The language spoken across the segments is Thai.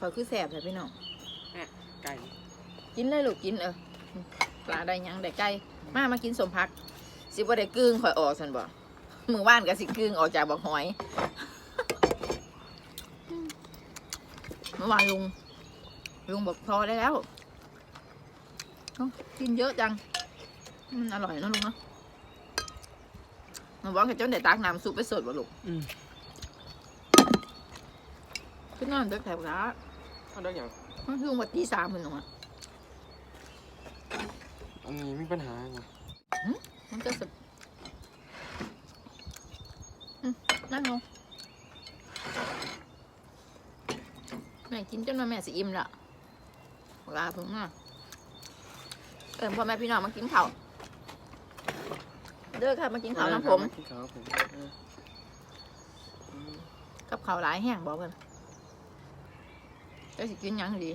ขอยคือแสบเลยพี่น้องไก่กินเลยลูกกินเออปลาได้หยังได้ไก่มามากินสมพัก สิบ่ได้กึ่งข่อยออกสันบ่มือว่านก็สิกึ่งออกจากบักหอยเมื่อวานลุงลุงบอกพอได้แล้วเอ้ากินเยอะจังมันอร่อยเนอะลุงเนาะมันบอกกับเจ้าเด็ดตักน้ำซุปไปสดบ่ลูกอืมขึ้นนอนเด็กแถวร้า เอาได้อย่างมันคือวันที่สามมันหนูอะอันนี้มีปัญหาไงมันก็สดอืมนั่งลงแม่กินจนว่าแม่สิอิ่มละเวลาเพิ่งมาเออพ่อแม่พี่น้องมากินข้าวเด้อค่ะมากินข้าวน้ำผมกินข้าวผมเอออืมกับข้าวหลายแห้งบอกกัน ก็สิกินหยังดี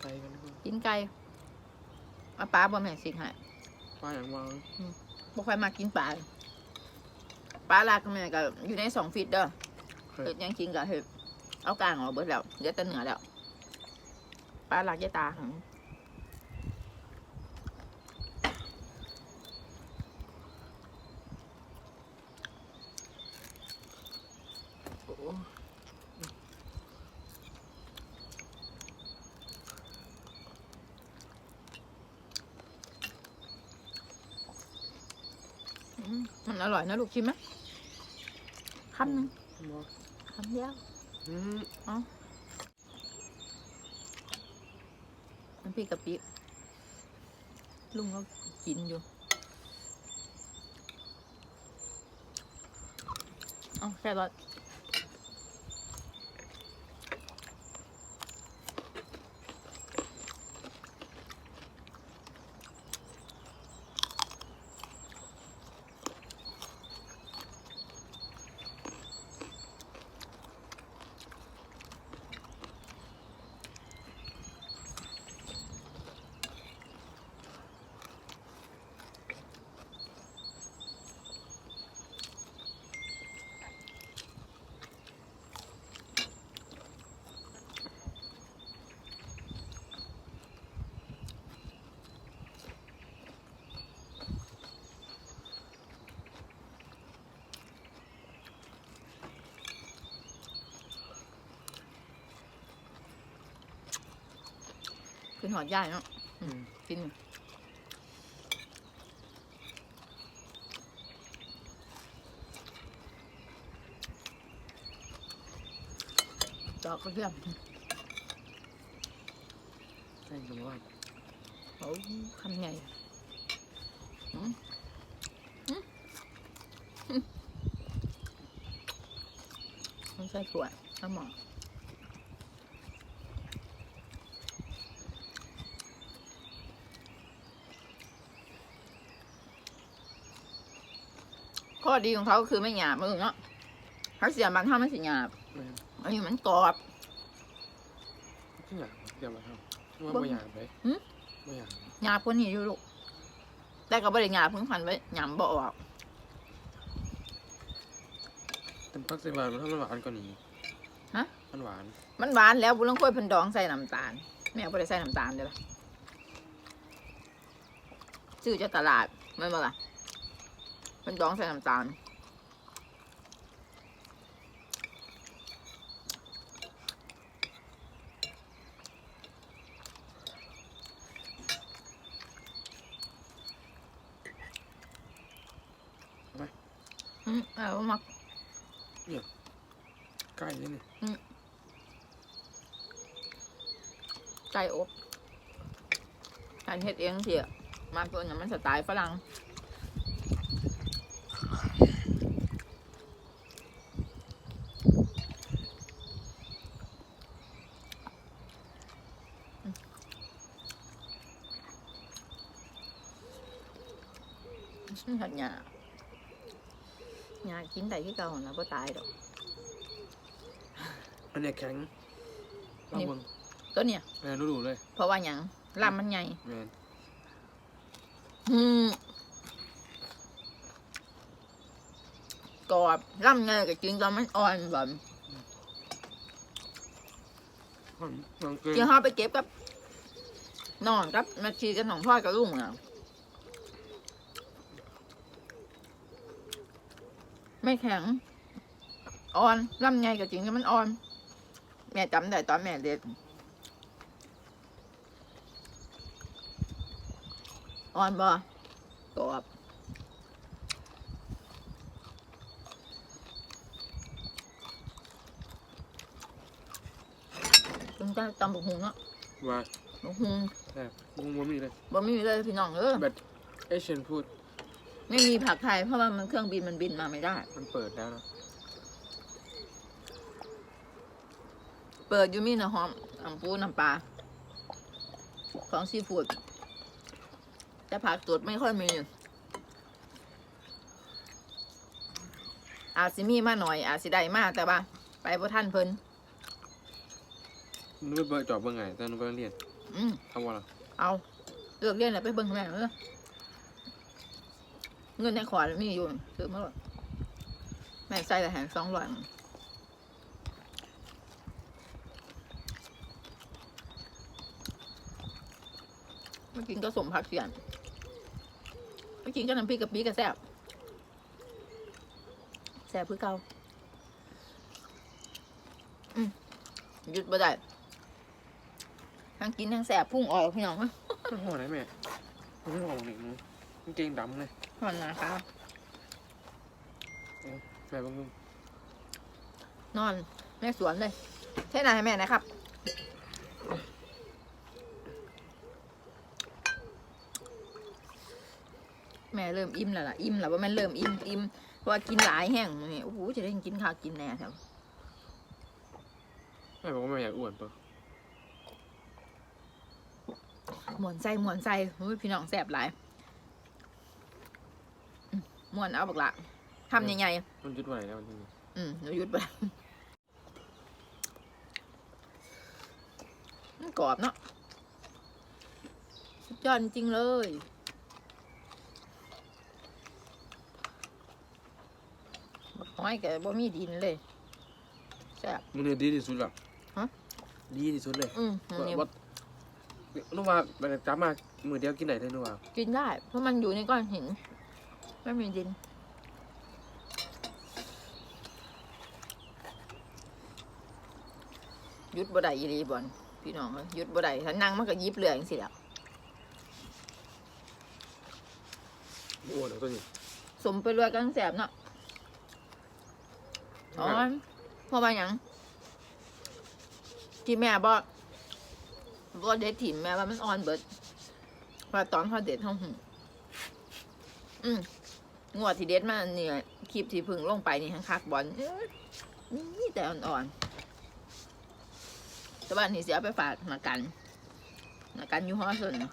ไก่กันดีกว่ากินไก่เอาปลาบ่แม่สิให้ปลาอย่างวางบ่ค่อยมากินปลาปลาลากแม่ก็อยู่ในสองฟีตเด้อเคยเห็ดหยังกินก็เห็ดเอากลางออกเบิดแล้วเดี๋ยวแต่เหนือแล้วปลาลากยายตาหังโอ้อื มมันอร่อยนะลูกชิมไหมคำหนึ่งบอกคำเดียวอืมน้ำพริกกะปิลุงก็กินอยู่เอาแค่รส คือหอดย่ายเนาะอืมกินดอกกระเทียมใช่จังว่าโอ้คำใหญ่อืมอืมอืมมันใส่ถั่วน้ำหมอ อดีของเขาก็คือไม่หยาบมึงเนาะเขาเสียมันถ้ามันสิหยาบแม่นอันนี้มันกรอบที่อยากเดี๋ยวมาทำว่าบ่ไม่อยากไปหืมไม่อยากหยาบกว่านี้อยู่ลูกแต่ก็ไม่ได้หยาบเพิ่งพันไว้หยาบบ่ออกแต่พักใส่หวานมันทำมันหวานกว่านี้ฮะมันหวาน มันหวานแล้วบุญลังค่อยเพิ่นดองใส่น้ำตาลแม่บ่ได้ใส่น้ำตาลเด้อล่ะซื้อจากตลาดแม่นบ่ล่ะ เพิ่นดองใส่น้ำตาล อืมเอามักไก่นี่นี่ไก่อบการเฮ็ดเองเสียมาตัวนั้นมันสไตล์ฝรั่ง หัดหยาหยากินได้ที่เก่านะบ่ตายดอกอันเนี้ยแข็งลองนี่เบิ่งตัวเนี้ยแม่รู้ๆเลย เพราะว่าหยังลำมันใหญ่แม่นอืมกรอบลำใหญ่ก็กินตอนมันอ่อนแบบความความเกินเกี่ยวห้าไปเก็บกับนอนกับแม่ชีกับหนองพ่อยกับลุงอะ ไม่แข็ง อ่อนลำไงก็จริงแต่มันอ่อน แม่จำได้ตอนแม่เด็กอ่อนบ่กรอบจึงจะตำบักหุงเนาะว่าบักหุงแซ่บมุงมันมีเลยบ่มีเลยพี่น้องเออแบบเอเชนพูด ไม่มีผักไทยเพราะว่ามันเครื่องบินมันบินมาไม่ได้ มันเปิดแล้วเนอะเปิดอยูมีนะหอมน้ำปูน้ำปลาของซีฟู้ดแต่ผักสดไม่ค่อยมีอาจสิมีมาหน่อย อาจสิได้มากแต่ว่า ไปพระท่านเพิ่นนึกไปเบิร์จอบเบิ่งไงตอนนึกไปเรียนอืมทำว่าอะไรเอาเลือกเรียนอะไรไปเบิ่งแม่เออ เงินในขวานมีอยู่ซื้อมาหมดแม่ใส่ละแหงสองร้อยไม่กินก็สมผักเสียนไม่กินก็น้ำพริกกะปิกระแซบแซ่บคือเก่าอืมหยุดบ่ได้ทั้งกินทั้งแสบพุ่งออกพี่น้องมันห่อไหนแม่มันไม่ห่อหนึ่งนู้กางเกงดำเลย หอนนะคะแม่บางนึงนอนแม่สวนเลยใช่ไหนให้แม่นะครับ แม่เริ่มอิ่มแล้วล่ะอิ่มแล้วว่ามันเริ่มอิ่มอิ่มเพราะว่ากินหลายแห้งนี่โอ้โหจะได้กินข้าวกินแน่แถวแม่บอกว่าแม่อยากอ้วนปะหมวนใส่หมวนใส่โอ้ยพี่น้องแสบหลายอื มหมวนเอาบักละทำยังไงมันยุดไหวแล้วมันทีนี้อืมหนูหยุดไปมันกรอบเนาะสุดยอดจริงๆเลยบักห้อยแกบ่มีดินเลยแซ่บ มันเนี่ยดีที่สุดละฮะ ดีที่สุดเลยอืมอันนี้ว่านึกว่าแบบจับมามือเดียวกินไหนได้นึกว่ากินได้ เพราะมันอยู่ในก้อนหิน ไม่มีดินหยุดบ่ได้อีหลีบ่อนพี่น้องเอ้ยหยุดบ่ได้ถ้านั่งมันก็ยิบเรืออย่างสิแหล้วอ้วนแล้วตัวนี้สมไปเรือกันแสบเนาะอ๋อเพราะว่าหยังที่แม่บอกบอกเด็ดถิ่มแม่ว่ามันอ่อนเบิดว่าตอนเขาเด็ดเขาหูอืม งวดที่เด็ดมาเนี่ยคลิปที่เพึ่งลงไปนี่ทั้งคักบอลเอ้ยนี่แต่อ่อนๆแต่ว่านี่เสียไปฝากมากันมากันอยู่ห้อส่วนเนาะ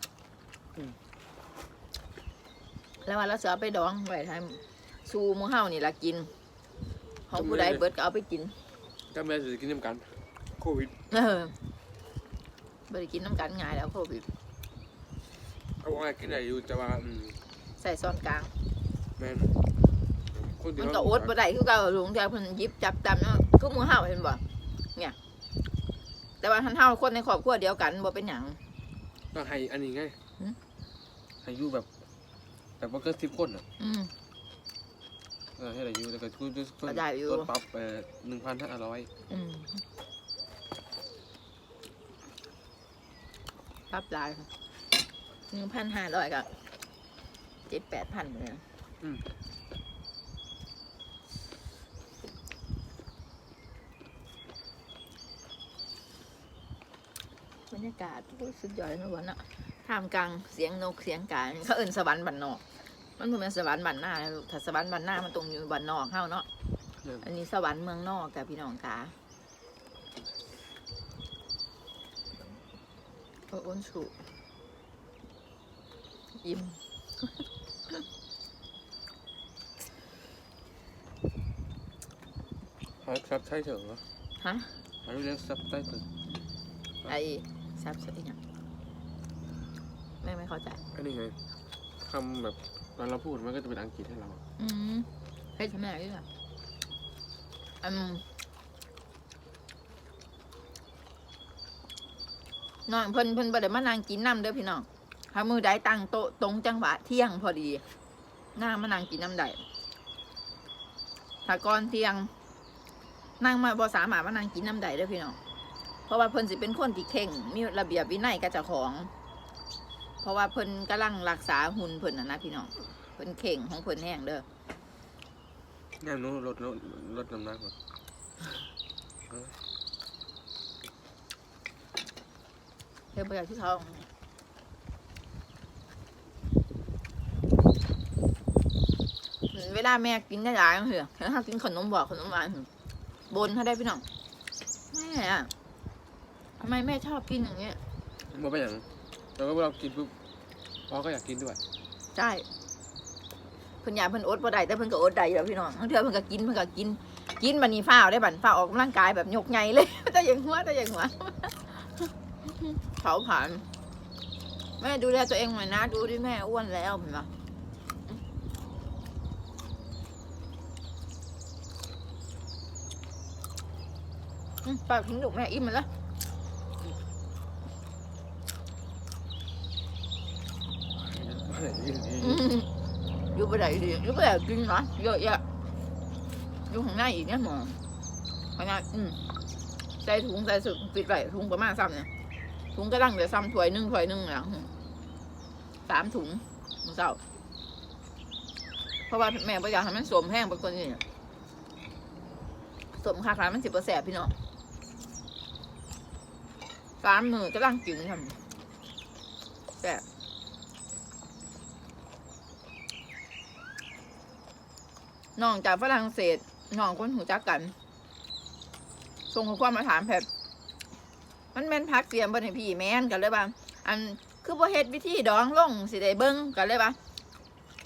แล้วว่าเราเสือไปดองไว้ทำซูหมูเฮานี่ละกินของผู้ใดเบิดก็เอาไปกินก็แม่จะกินน้ำกัน โควิดเออบ่ได้กินน้ำกันง่ายแล้วโควิดเอาว่ากินไหนอยู่แต่ว่าอืมใส่ซ้อนกลาง แม่นคนเดียวมันก็อดบ่ได้คือเก่าลุงแต่เพิ่นหยิบจับตามเนาะคือหมูเฮาเห็นบ่เนี่ย แต่ว่าทันเฮาคนในครอบครัวเดียวกันบ่เป็นหยังต้องให้อันนี้ไงหืมให้อยู่แบบแบบว่าเกินสิบคนอะอืม เออให้ได้อยู่แต่ก็คือก็ได้อยู่ ต้นปรับเอ่อหนึ่งพันห้าร้อยอืมปรับหลาย1,500ก็7-8,000เลยนะอืม บรรยากาศโอ้ยสุดยอดเลยนะวันน่ะท่ามกลางเสียงนกเสียงกาเขาเอิ้นสวรรค์บันนอก มันบ่แม่นสวรรค์บันหน้านะลูกถ้าสวรรค์บันหน้ามันตรงอยู่บันนอกเฮาเนาะอันนี้สวรรค์เมืองนอกกับพี่น้องค่ะโอ้อ้นฉุอิ่ม หาซับไตเติลเหรอฮะหาเรื่องซับไตเติลไอ้ซับสติเนี่ยแม่ไม่เข้าใจ อันนี้ไงคำแบบตอนเราพูดมันก็จะเป็นอังกฤษให้เรา อืมให้ทำไมอะด้วยอืมแน้องเพิ่นเพิ่นบ่ได้มานั่งกินน้ำเด้อพี่น้องถ้ามือใดตั้งโต๊ะตรงจังหวะเที่ยงพอดีนางมานั่งกินน้ำใดถ้าก่อนเที่ยง นั่งมาบ่สามารถมานั่งกินน้ำใดเด้อพี่น้อง เพราะว่าเพิ่นสิเป็นคนที่เข่งมีระเบียบวินัยกับเจ้าของ เพราะว่าเพิ่นกำลังรักษาหุ่นเพิ่นน่ะนะพี่น้อง เพิ่นเข่งของเพิ่นแห้งเด้อแง่นู้นลดลดลดน้ำหนักก่อนเพิ่นบ่อยากที่ท้องเวลาแม่กินได้หลายจังซี่ถ้ากินขนมบอกขนมหวาน บนเขาได้พี่น้องแม่อะทำไมแม่ชอบกินอย่างเงี้ยบ่ไปอย่างเราก็เรากินปุ๊บพ่อก็อยากกินด้วย ใช่เพิ่นอยากเพิ่นอดบ่ได้แต่เพิ่นก็อดได้อยู่แล้วพี่น้องบางเทื่อเพิ่นก็กินเพิ่นก็กิน กินบัดนี้ฟ้าวได้บัดฟ้าวออกกำลังกายแบบยกใหญ่เลย แต่อย่างหัวแต่อย่างหัวเผาผ่าน แม่ดูแลตัวเองหน่อยนะ ดูดิแม่อ้วนแล้วเห็นปะอืม ปากทิ้งลูกแม่อิ่มมาแล้วอืมอยู่ไปไหนดีอยู่ไปไหนกินนะเยอะแยะอยู่ข้างในอีกเนี่ยหมอขนาดอืมใส่ถุงใส่สุดปิดไว้ถุงประมาณซ้ำเนี่ยถุงก็ตั้งเดี๋ยวซ้ำถ้วยหนึ่งถ้วยหนึ่งนะอืมสามถุงมื้อเช้าเพราะว่าแม่ประหยัดให้มันสวมแห้งเป็นคนนี่สวมคาคามันสิบเปอร์เซ็นต์พี่น้อง สามมือก็ตั้งกินทำแต่น้องจากฝรั่งเศสน้องคนหูจักกันส่งข้อความมาถามแพทมันแม่นพักเสียมบ่ให้พี่แม่นกันเลยบ่าอันคือบ่เฮ็ดวิธีดองลงสิได้เบิ่งกันเลยบ่า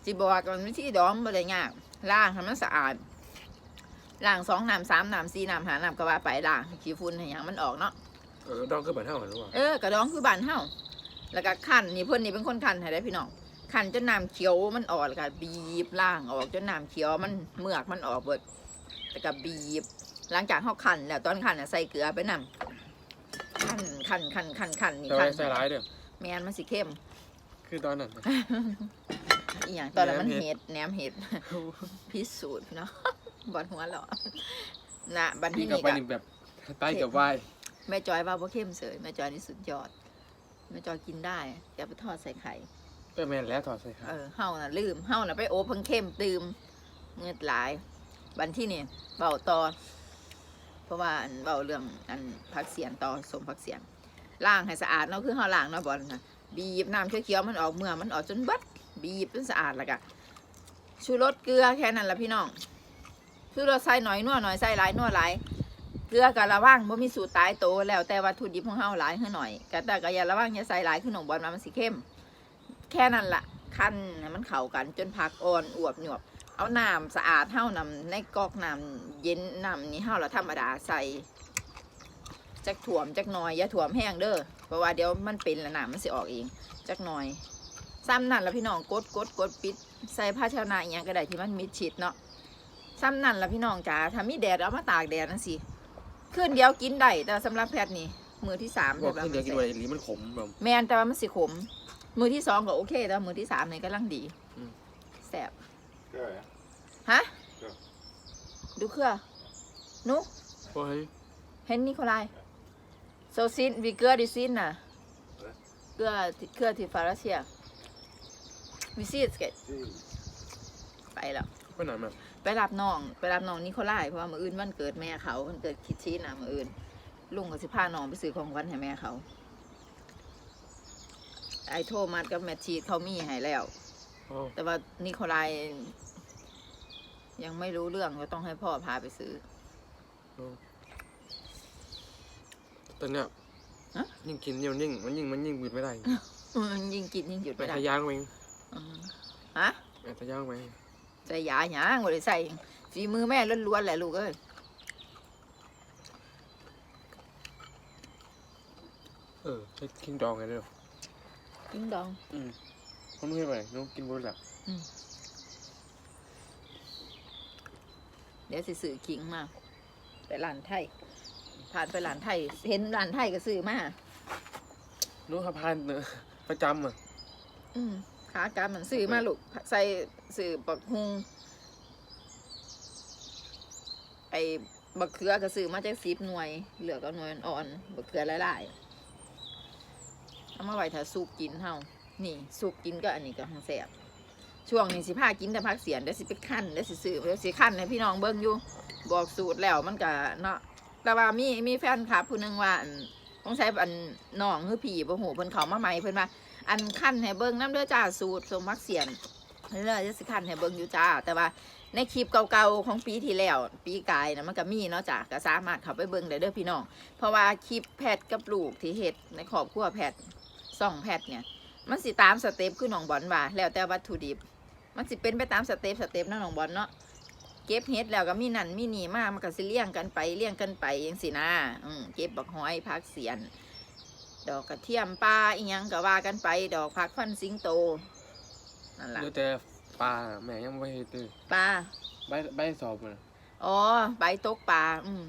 สิบอกกันวิธีดองบ่ได้ยากล้างให้มันสะอาดล้างสองน้ำสามน้ำสี่น้ำหาน้ำก็ว่าไปล้างขี้ฝุ่นให้ยังมันออกเนาะ เออดองก็เหมือนเท่ากันหรือเปล่าเออกระดองคือบ้านเฮาแล้วก็คั่นนี่เพิ่นนี่เป็นคนคั่นให้ได้พี่น้องคั่นจนน้ำเขียวมันออกแล้วก็บีบล่างออกจนน้ำเขียวมันเมือกมันออกเบิดแล้วก็บีบ หลังจากเฮาคั่นแล้วตอนคั่นน่ะใส่เกลือไปนำคั่นคั่นคั่นคั่นคั่นนี่แต่คั่ว่านใส่ร้ายเด้อแม่นมันสิเข้มคือตอนนั้นอีหยังตอนนั้นมันแหนมเห็เห็ด ดแหนมเห็ด พิสูจน์เนาะบอดหัวเหรอนะบัดกินที่กับนี่ไปก็ นี่แบบใต้กับวาย แม่จอยว่าบ่เข้มเสยแม่จอยนี่สุดยอด แม่จอยกินได้อย่าไปทอดใส่ไข่เออแม่นแล้วถอดใส่ครับเออเฮาน่ะลืมเฮาน่ะไปโอ้เพิ่งเข้มตืมเงือดหลายบันที่นี่เบาต่อเพราะว่าอันเบาเรื่องอันพักเสียงต่อสมพักเสียงล้างให้สะอาดเนาะคือเฮาล้างเนาะบอลนะบีบน้ำเขียวๆมันออกเมื่อมันออกจนเบัดบีบจนสะอาดแล้วก็ชูรสเกลือแค่นั้นละพี่น้องชูรสใส่หน่อยนัวหน่อยใส่หลายนัวหลาย เกลือกับระว่างบ่มีสูตรตายโตแล้วแต่วัตถุดิบของเฮาหลายขึ้นหน่อยก็แต่ก็อย่าระว่างอย่าใส่หลายขึ้นหนองบอลมามันสิเข้ม แค่นั้นละคั้นมันเข้ากันจนผักอ่อนอวบหยวบเอาน้ำสะอาดเท่านำในกอกน้ำเย็นน้ำนี่เท่าเราธรรมดาใส่จักถ่วมจักหน่อยอย่าถ่วมแห้งเด้อเพราะว่าเดี๋ยวมันเป็นล้วน้ำมันสิออกเองจักหน่อยซ้ำนั่นละพี่น้องกดกดกดปิด ใส่ภาชนะอย่างก็ได้ที่มันมิดชิดเนาะซ้ำนั่นละพี่น้องจ๋าถ้ามีแดดเอามาตากแดดนั่นสิ คืนเดียวกินได้แต่สำหรับแพทย์นี่มือที่สามบอกแบบขึ้นเดียวกินด้วยหรือมันขมแบบ แมนแต่ว่ามันสิขม มือที่สองก็โอเค แต่ว่ามือที่สามนี่กำลังดีอืม แสบ Gör jag. ฮะ Ja. ดูเครือนุโอ้ยเห็นนิโคลายโซซินวีเกอร์ดิซินน่ะเกลือที่เครือที่ฟาราเซียวิซีสเกต Fy. ไปแล้วไปไหนมา ไปรับน้องไปรับน้องนิโคลายเพราะว่ามืออื่นวันเกิดแม่เขาวันเกิดคิดชีนะมืออื่น ลุงก็สิพาน้องไปซื้อของขวัญให้แม่เขา ไอโทมัสกับแมทชีดเขามีให้แล้วโอ้แต่ว่านิโคลายยังไม่รู้เรื่องก็ต้องให้พ่อพาไปซื้อ ตอนเนี้ยฮะ ยิ่งกินยิ่งยิ่งมันยิ่งมันยิ่งบิดไม่ได้มันยิ่งกินยิ่งหยุดไปไม่ได้ทะยางเองอืมฮะไปทะยางไป ใส่ยาหยางบ่ได้ใส่ฝีมือแม่ล้วนๆแหละลูกเอ้ยเออให้กินดองไงเด้อกิ้งดองอืมเขาไม่ให้ไปน้องกินบนหลักเดี๋ยวสิซื้อขิงมาไปร้านไทยผ่านไปร้านไทย เห็นร้านไทยก็ซื้อมานู้สะพานเนอะประจำอะอืม ขากลับมันซื้อมาลูกใส่ซื้อบักฮุงไอ้บักเขือก็ซื้อมาจากสิบหน่วย เหลือก็หน่วยอ่อนบักเขือหลายๆเอามาไว้ถ้าซุปกินเฮานี่ซุปกินก็อันนี้ก็หังแสบช่วงนี้สิพากินแต่พักเสียนเดี๋ยวสิไปขั้นเดี๋ยวสิซื้อเดี๋ยวสิขั้นให้พี่น้องเบิ่งอยู่บอกสูตรแล้วมันก็เนาะแต่ว่ามีมีแฟนคลับผู้นึงว่าต้องใช้อันน้องคือผีบ่หูเพิ่นเขามาใหม่เพิ่นว่า อันขั้นให้เบิ่งน้ำเด้อจ้าสูตรสมมักเสียนเรื่อยจะสิขั้นให้เบิ่งอยู่จ้า แต่ว่าในคลิปเก่าๆของปีที่แล้ว ปีกายนะมันก็มีเนาะจ้าก็สามารถเข้าไปเบิ่งได้เด้อพี่น้อง เพราะว่าคลิปแพทกับลูกที่เฮ็ดในครอบครัวแพทส่องแพทเนี่ย มันสิตามสเต็ปคือน้องบอลว่า แล้วแต่วัตถุดิบ มันสิเป็นไปตามสเต็ปสเต็ปเนาะน้องบอลเนาะเก็บเฮ็ดแล้วก็มีนั่นมีนี่มากมันก็สิเลี้ยงกันไปเลี้ยงกันไปจังซี่นะอืมเก็บบักห้อยผักเสียน ดอกกระเทียมปลาอีหยังก็ว่ากันไป ดอกผักฟันสิงโตนั่นล่ะเดี๋ยวแต่ปลาแม่ยังไม่เห็นเลยปลาใบใบสอบมันอ๋อใบตกปลาอืม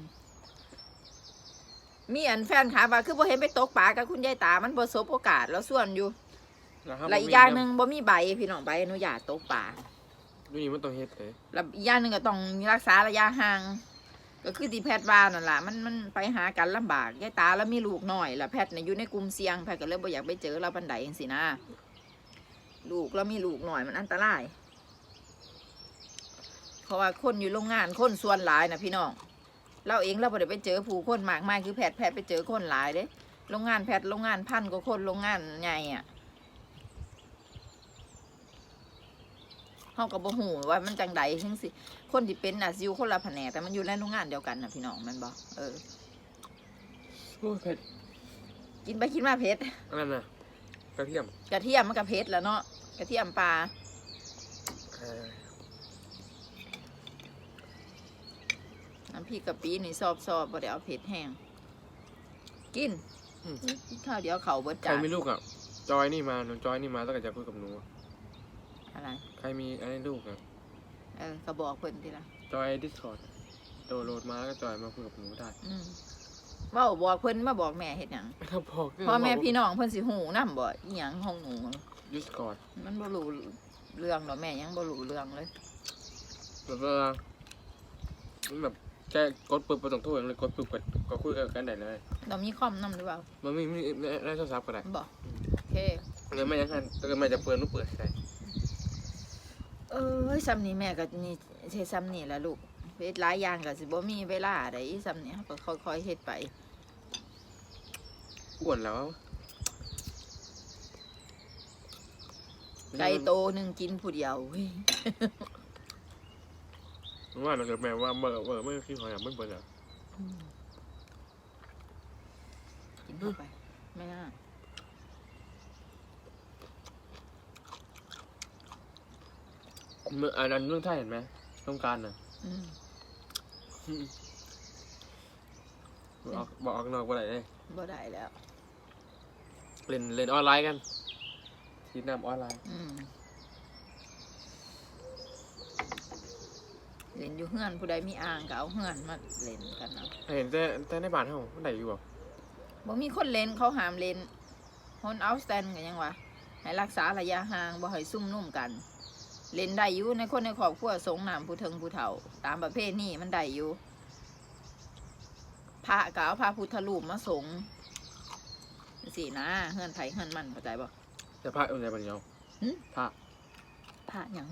มีอันแฟนค่ะว่าคือบ่เห็นไปตกปลากับคุณยายตามันบ่สบโอกาสแล้วส่วนอยู่นะครับและอีกอย่างหนึ่งบ่มีใบพี่น้องใบอนุญาตตกปลาดูนี่มันต้องเฮ็ดเลยแล้วอีกอย่างหนึ่งก็ต้องรักษาระยะห่าง ก็คือที่แพทย์ว่านั่นแหละมันมันไปหากันลำบากยายตาแล้วมีลูกหน้อยแล้วแพทย์เนี่ยอยู่ในกลุ่มเสี่ยงแพทย์ก็เลยบ่อยากไปเจอเราบันไดเองสินะลูกแล้วมีลูกหน่อยมันอันตรายเพราะว่าคนอยู่โรงงานคนส่วนหลายนะพี่น้องเราเองเราบ่ได้ไปเจอผู้คนมากมายคือแพทย์แพทย์ไปเจอคนหลายเด้โรงงานแพทย์โรงงานพันกว่าคนโรงงานใหญ่อะเฮาก็บ่ฮู้ว่ามันจังใดจังสิ คนที่เป็นน่ะสิอยู่คนละแผนกแต่มันอยู่ในโรงงานเดียวกันนะพี่น้องแมันบอกเออ โอ้ยเผ็ดกินไปกินมาเผ็ดอันนั้นน่ะกระเทียมกระเทียมมันก็เผ็ดแล้วเนาะกระเทียมปลาเออน้ำพริกกะปินี่ซอบซอบบ่ได้เอาเผ็ดแห้งกินอืมกินข้าวเดียวเขาเบิดใครจานมีลูกอะ จอยนี่มาหนูจอยนี่มาตั้งแต่จะคุยกับหนูอะอะไร ใครมีอะไรลูกอะ เออก็บอกเพิ่นทีละจอยดิสคอร์ดโดนโหลดมาแล้วก็จอยมาคุยกับหนูได้อืมเว่าบอกเพิ่นมาบอกแม่เฮ็ดหยังไม่ต้องบอกพ่อแม่พี่น้องเพิ่นสิหูนำบ่อีหยังของหนู ดิสคอร์ดมันบ่รู้เรื่องดอกแม่ยังบ่รู้เรื่องเลย แบบว่ามันแบบแค่กดปึ๊บไปตรงทั่วเลยกดปึ๊บก็ก็คุยกันได้เลยเรามีคอมนำหรือเปล่ามันไม่ไม่ไม่ได้โทรศัพท์ก็ได้บ่โอเคเงินไม่ยังหันแต่ก็ไม่จะเปิดนู้เปิดใช่เอ้ยซ้ำนี่แม่ก็นี่ใช้ซ้ำนี่แหละลูกเฮ็ดหลายอย่างก็สิบ่มีเวลาได้อีซ้ำนี่ก็ค่อยๆเฮ็ดไปอ้วนแล้วไก่โตหนึงกินผู้เดียวเฮ้ยว่าเราเกิดแม่ว่าเบอร์เบอร์ไม่คิดหอยอะไม่เปิดอะกินเข้าไป ไม่น่า เมื่ออันนั้นเรื่องไทยเห็นไหมต้องการน่ะอืมบอกบอกออกนอกว่าไหนได้บ่ได้แล้ว เล่นเล่นออนไลน์กันทีนำออนไลน์อืมเล่นอยู่เฮือนผู้ใดมีอ่างก็เอาเฮือนมาเล่นกันเอาเห็นแต่แต่ในบ้านเฮามันได้อยู่บ่บ่มีคนเล่นเขาห้ามเล่นคนเอาสแตนกันยังวะให้รักษาระยะห่างบ่ให้ซุ่มนุ่มกัน เล่นได้อยู่ในคนในครอบครัวสงน้ำผู้เทิงผู้เฒ่า ตามประเภทนี้มันได้อยู่พระก็เอาพระพุทธรูปมาสงสินะเฮือนไผเฮือนมันเข้าใจบ่แต่พระอยู่ในบ้านเฮาหึพระพระหยัง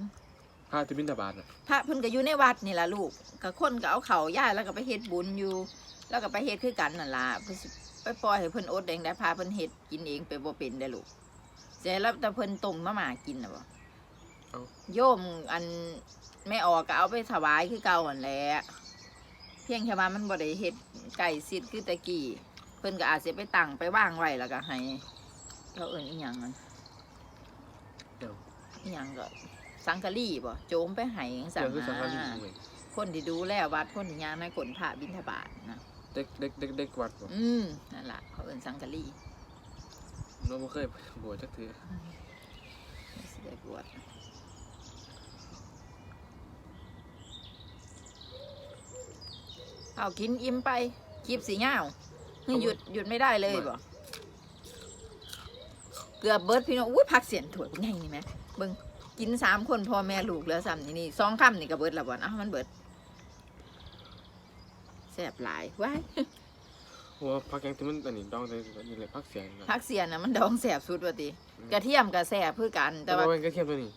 พระที่บิณฑบาตน่ะพระเพิ่นก็อยู่ในวัดนี่ล่ะลูกก็คนก็เอาเขาย่ายแล้วก็ไปเฮ็ดบุญอยู่ แล้วก็ไปเฮ็ดคือกันนั่นล่ะเพิ่นสิไปปล่อยให้เพิ่นอดเองได้พาเพิ่นเฮ็ดกินเองไปบ่เป็นได้อลูกเสร็จแล้วแต่เพิ่นต้มมาหมากินน่ะบ่ โยมอันไม่ออกก็เอาไปถวายคือเก่าหั่นแหละเพียงแค่ว่ามันบ่ได้เฮ็ดไก่ซิดคือแตะกี้เพิ่นก็อาจสิไปตั้งไปวางไว้แล้วก็ให้เขาเอิ้นอีหยังนั่นเดี๋ยวอีหยังก็สังกะรีบ่โจมไปให้จังซั่เดี๋ยวคือสังฆารีนะเว้ยคนที่ดูแลวัดคนที่ยางในกลพระบิณฑบาตนะเด็กเด็กเด็กเด็กวัดบ่อืมนั่นแหละเขาเอินสังกะรีเราบ่เคยบวชจักทีสิได้บวช เอากินอิ่มไปคลิปสีเงาวนี่หยุดหยุดไม่ได้เลยบ่เกือบเบิดพี่น้องอุ้ยพักเสียนถั่วยเป็นไงนี่ไหมเบิ่งกินสามคนพ่อแม่ลูกเหลือซ้ำนี่นี่สองคำนี่ก็เบิดและบ่นเอ้ามันเบิดแซ่บหลายว้ายโอ้พักยังที่มันอันนี้ดองแต่นี่เลยพักเสียงนะพักเสียนนะมันดองแซ่บสุดว่าติกระเทียมก็แซ่บคือกัน แต่แต่ว่าว่าเป็นกระเทียมตัวนี้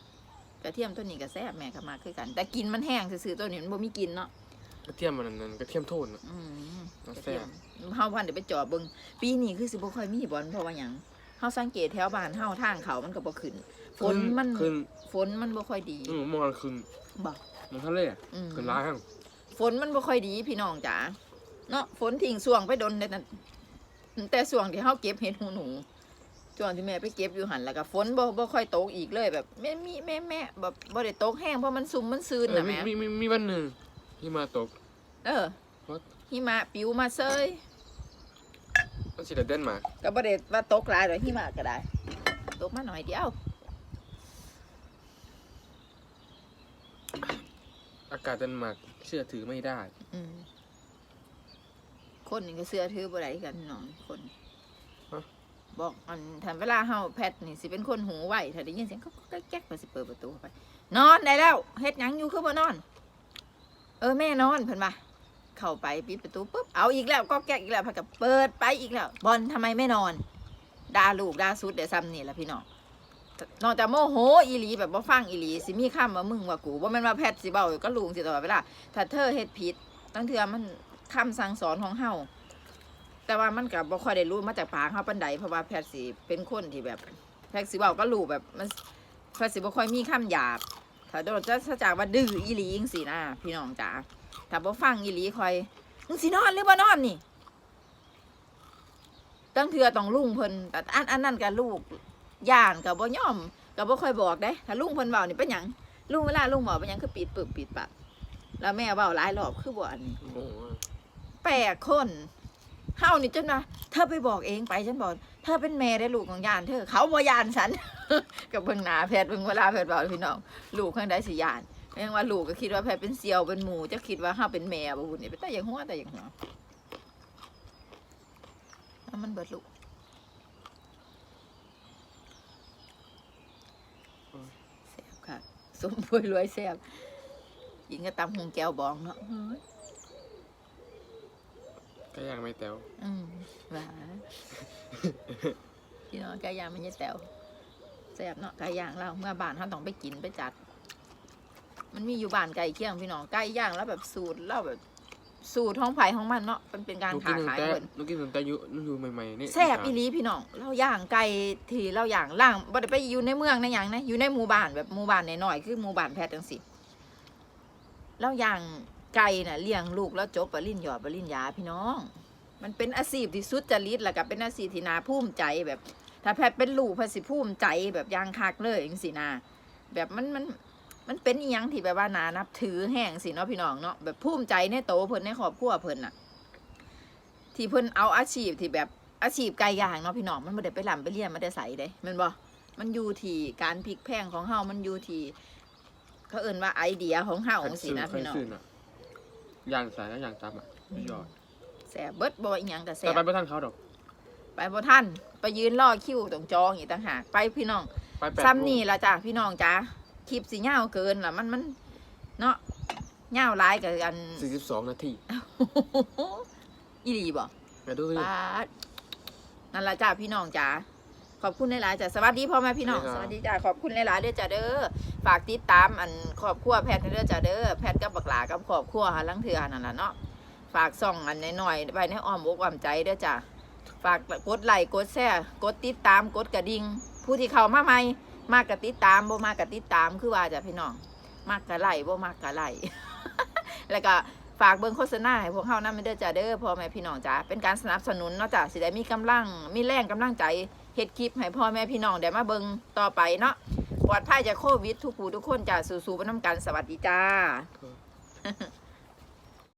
กระเทียมตัวนี้ก็แซ่บแม่ก็มาคือกัน แต่กินมันแห้งซื่อๆตัวนี้มันบ่มีกลินเนาะ กระเทียมมันนั่นกระเทียมโทนน่ะ อืมมันกระแซ่เทียบมเฮาพันเดี๋ยวไปจอบเบิ่งปีนี้คือสิบ่ค่อยมีบอลเพราะว่าหยังเฮาสังเกตแถวบ้านเฮาทางเขามันก็บ่ขึ้น ฝนมันขึ้น ฝนมันบ่ค่อยดีอืมมองขึ้นบ่มันทะเลอะอืม ขึ้นร้ายหั่งฝนมันบ่ค่อยดีพี่น้องจ๋าเนาะฝนทิ้งช่วงไปดนเด้นั่นแต่ช่วงที่เฮาเก็บเห็ดหูหนูช่วงที่แม่ไปเก็บอยู่หันแล้วก็ฝนบ่บ่ค่อยตกอีกเลยแบบแม่มีแม่แม่แบบบ่ได้ตกแห้งเพราะมันซุ่มมันซื่นเออน่ะมีแม่มีมีมีวันหนึ่ง ที่มาตก เออ What? หิมะปิวมาเซยมันสิได้เด่นมากก็บ่ได้ว่าตกหลายดอกหิมะก็ได้ ตกมาหน่อยเดียว อากาศเด่นมากเชื่อถือไม่ได้ อืมคนนี่ก็เสื้อถือบ่ได้กันน้องคนฮะ บอกอันทันเวลาเฮาแพทนี่สิเป็นคนหูไวถ้าได้ยินเสียงก็ก็แก๊กๆก็สิเปิดประตูเข้าไป นอนได้แล้วเฮ็ดหยังอยู่คือบ่นอน เออแม่นอนเพิ่นว่าเข้าไปปิดประตูปุ๊บเอาอีกแล้วก็แก๊กอีกแล้วพากับเปิดไปอีกแล้ว บอลทำไมไม่นอนด่าลูกด่าสุดเดี๋ยวซ้ำนี่แหละพี่น้องนอกจากโมโหอีหลีแบบบ่ฟังอีหลีสิมีคำว่ามึงว่ากูบ่แม่นว่าแพทย์สิเบาก็ลุงสิตลอดเวลาถ้าเธอเฮ็ดผิดตั้งเทื่อมันคำสั่งสอนของเฮาแต่ว่ามันก็บ่ค่อยได้รู้มาจากปากเฮาปานใดเพราะว่าแพทย์สิเป็นคนที่แบบแพทย์สิเว้าก็รู้แบบมันแพทย์สิบ่ค่อยมีคำหยาบ ถ้าโดนจะถ้าจากว่าดื้ออีหลีจังสินะพี่น้องจ๋าถ้าบ่ฟังอีหลีคอยมึงสินอนหรือบ่นอนนี่ตั้งเทื่อต้องลุงเพิ่นแต่อันอันนั้นกับลูกย่านกับบ่ยอมกับบ่ค่อยบอกเด้ถ้าลุงเพิ่นเว้านี่เป็นหยังลุงเวลาลุงบอกเป็นหยังคือปิดปึบปิดปากแล้วแม่เว้าหลายรอบคือบ่อันนี้โอ้โหแปลกคน เฮานี่จนว่าเธอไปบอกเองไปฉันบอกเธอเป็นแม่ได้ลูกของยานเธอเขาบ่ยานฉัน กับเบิ่งหนาแพทย์เบิ่งเวลาแพทย์บอกพี่น้องลูกข้างใดสิยานยังว่าลูกก็คิดว่าแพทย์เป็นเซียวเป็นหมูจะคิดว่าเฮาเป็นแม่บ่บุญนี่เป็นแต่อย่างหัวแต่อย่างหัวแล้วมันเบิดลูกแซ่บค่ะสมบูรณ์รวยแซ่บยิงก็ตำหงแก้วบองเนาะ ก็ยังไม่แต๋วอืมหวานพี่น้องไก่ย่างมันยี่แตวแซ่บเนาะไก่ย่างเราเมื่อบ้านเขาต้องไปกินไปจัด มันมีอยู่บ้านไก่เคียงพี่น้องไก่ย่างแล้วแบบสูตรเล่าแบบ สูตรห้องไผ่ของมันเนาะมันเป็นการหนูกิค้านตั้งขายแต่เพิ่น หนูกินตั้งแต่อยู่หนูอยู่ใหม่ๆนี่แซ่บอีหลีพี่น้องเราย่างไก่ที่เราย่างล่างบ่ได้ไปอยู่ในเมืองในหยังนะอยู่ในหมู่บ้านแบบหมู่บ้านน้อยๆคือหมู่บ้านแพทย์จังซี่เราย่าง ไก่น่ะเลี้ยงลูกแล้วจบปริญญาปริญญาพี่น้อง มันเป็นอาชีพที่สุดจริตแหล้วก็เป็นอาชีพที่นาภูมิใจแบบ ถ้าแพทย์เป็นลูกแพทย์สิภูมิใจแบบยางคักเลยจังซี่นะแบบมันมันมันเป็นยังที่แบบว่านานับถือแห้งสิเนาะพี่น้องเนาะแบบภูมิใจในโตเพิ่นในครอบครัวเพิ่นน่ะ ที่เพิ่นเอาอาชีพที่แบบอาชีพไก่ย่างเนาะพี่น้องมันบ่ได้ไปลำไปเรียนมาได้ใส่เด้ม่นบ่มันอยู่ที่การพลิกแพงของเฮามันอยู่ที่เขาเอิ้นว่าไอเดียของเฮาจังซี่นะพี่น้อง ย่างสายแล้วย่างจับอะสุดยอดแซ่บเบิดบ่ว่าอีหยังก็แซ่แต่บไปไม่ทันเขาดอก ไปบ่ทันไปยืนรอคิวตรงจองอีกต่างหากไปพี่น้อง ไปแปดซ้ำนี่ละจ้ะพี่น้องจ้าคลิปสีเงาวเกินล่ะมันมันเนาะเงาวร้ายกับกัน สี่สิบสองนาทีอีหลีบ่ไปดูสิปาดนั่นละจ้าพี่น้องจ้า ขอบคุณหลายๆจ้ะสวัสดีพ่อแม่พี่น้องสวัสดีจ้าขอบคุณหลายๆเด้อจ้าเด้อฝากติดตามอันครอบครัวแพทย์เด้อจ้าเด้อแพทย์กับบักหลากับครอบครัวหาลังเถือนั่นล่ะเนาะฝากส่องอันน้อยๆไปในอ้อมอกอ้อมใจเด้อจ้าฝากกดไลค์กดแชร์กดติดตามกดกระดิ่งผู้ที่เข้ามาใหม่มากกะติดตามบ่มากกะติดตามคือว่าจ้ะพี่น้องมากกะไล่บ่มากกะไล่แล้วก็ฝากเบิ่งโฆษณาให้พวกเฮานำเด้อจ้ะเด้อพ่อแม่พี่น้องจ้ะเป็นการสนับสนุนเนาะจ้ะสิได้มีกำลังมีแรงกำลังใจ เฮ็ดคลิปให้พ่อแม่พี่น้องได้มาเบิ่งต่อไปเนาะปลอดภัยจากโควิดทุกผู้ทุกคนจ้าสู้ๆไปนํกันสวัสดีจ้า